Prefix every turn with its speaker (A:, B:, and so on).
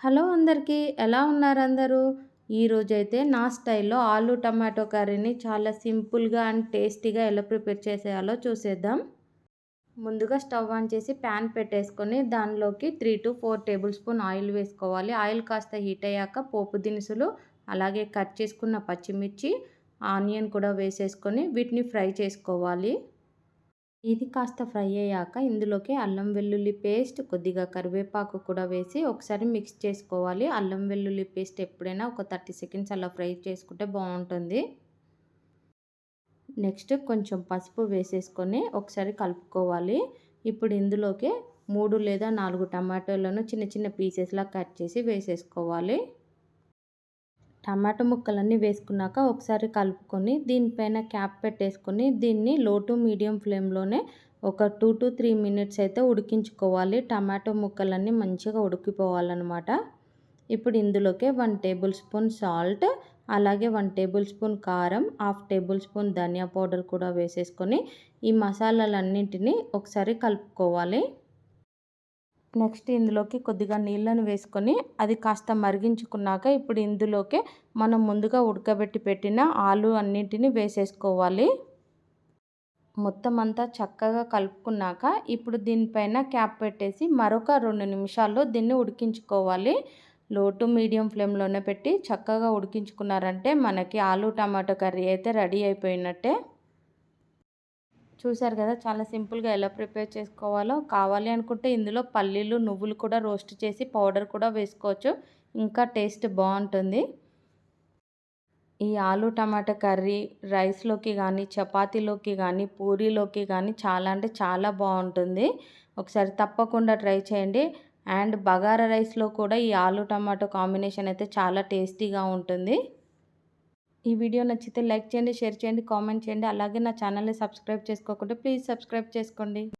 A: Hello అందరికీ ఎలా ఉన్నారు అందరూ ఈరోజైతే నా స్టైల్లో ఆలు టమాటో కర్రీని చాలా సింపుల్గా అండ్ టేస్టీగా ఎలా ప్రిపేర్ చేసేయాలో చూసేద్దాం. ముందుగా స్టవ్ ఆన్ చేసి ప్యాన్ పెట్టేసుకొని దానిలోకి three to four table spoon oil వేసుకోవాలి. ఆయిల్ కాస్త హీట్ అయ్యాక పోపు దినుసులు అలాగే కట్ చేసుకున్న పచ్చిమిర్చి ఆనియన్ కూడా వేసేసుకొని వీటిని ఫ్రై చేసుకోవాలి. ఇది కాస్త ఫ్రై అయ్యాక ఇందులోకి అల్లం వెల్లుల్లి పేస్ట్ కొద్దిగా కరివేపాకు కూడా వేసి ఒకసారి మిక్స్ చేసుకోవాలి. అల్లం వెల్లుల్లి పేస్ట్ ఎప్పుడైనా ఒక థర్టీ సెకండ్స్ అలా ఫ్రై చేసుకుంటే బాగుంటుంది. నెక్స్ట్ కొంచెం పసుపు వేసేసుకొని ఒకసారి కలుపుకోవాలి. ఇప్పుడు ఇందులోకి మూడు లేదా నాలుగు టమాటోలను చిన్న చిన్న పీసెస్లా కట్ చేసి వేసేసుకోవాలి. టమాటో ముక్కలన్నీ వేసుకున్నాక ఒకసారి కలుపుకొని దీనిపైన క్యాప్ పెట్టేసుకొని దీన్ని లో టు మీడియం ఫ్లేమ్లోనే ఒక టూ టు త్రీ మినిట్స్ అయితే ఉడికించుకోవాలి. టమాటో ముక్కలన్నీ మంచిగా ఉడికిపోవాలన్నమాట. ఇప్పుడు ఇందులోకి వన్ టేబుల్ స్పూన్ సాల్ట్ అలాగే వన్ టేబుల్ స్పూన్ కారం హాఫ్ టేబుల్ స్పూన్ ధనియా పౌడర్ కూడా వేసేసుకొని ఈ మసాలాలన్నింటినీ ఒకసారి కలుపుకోవాలి. నెక్స్ట్ ఇందులోకి కొద్దిగా నీళ్ళను వేసుకొని అది కాస్త మరిగించుకున్నాక ఇప్పుడు ఇందులోకి మనం ముందుగా ఉడకబెట్టి పెట్టిన ఆలు అన్నింటినీ వేసేసుకోవాలి. మొత్తం అంతా చక్కగా కలుపుకున్నాక ఇప్పుడు దీనిపైన క్యాప్ పెట్టేసి మరొక రెండు నిమిషాల్లో దీన్ని ఉడికించుకోవాలి. లో టు మీడియం ఫ్లేమ్లోనే పెట్టి చక్కగా ఉడికించుకున్నారంటే మనకి ఆలు టమాటో కర్రీ అయితే రెడీ అయిపోయినట్టే. చూసారు కదా చాలా సింపుల్గా ఎలా ప్రిపేర్ చేసుకోవాలో కావాలి అనుకుంటే ఇందులో పల్లీలు నువ్వులు కూడా రోస్ట్ చేసి పౌడర్ కూడా వేసుకోవచ్చు. ఇంకా టేస్ట్ బాగుంటుంది. ఈ ఆలు టమాటా కర్రీ రైస్లోకి కానీ చపాతీలోకి కానీ పూరీలోకి కానీ చాలా అంటే చాలా బాగుంటుంది. ఒకసారి తప్పకుండా ట్రై చేయండి. అండ్ బగారా రైస్లో కూడా ఈ ఆలు టమాటో కాంబినేషన్ అయితే చాలా టేస్టీగా ఉంటుంది. ఈ వీడియో నచ్చితే లైక్ చేయండి షేర్ చేయండి కామెంట్ చేయండి. అలాగే నా ఛానల్ని సబ్స్క్రైబ్ చేసుకోకుండా ప్లీజ్ సబ్స్క్రైబ్ చేసుకోండి.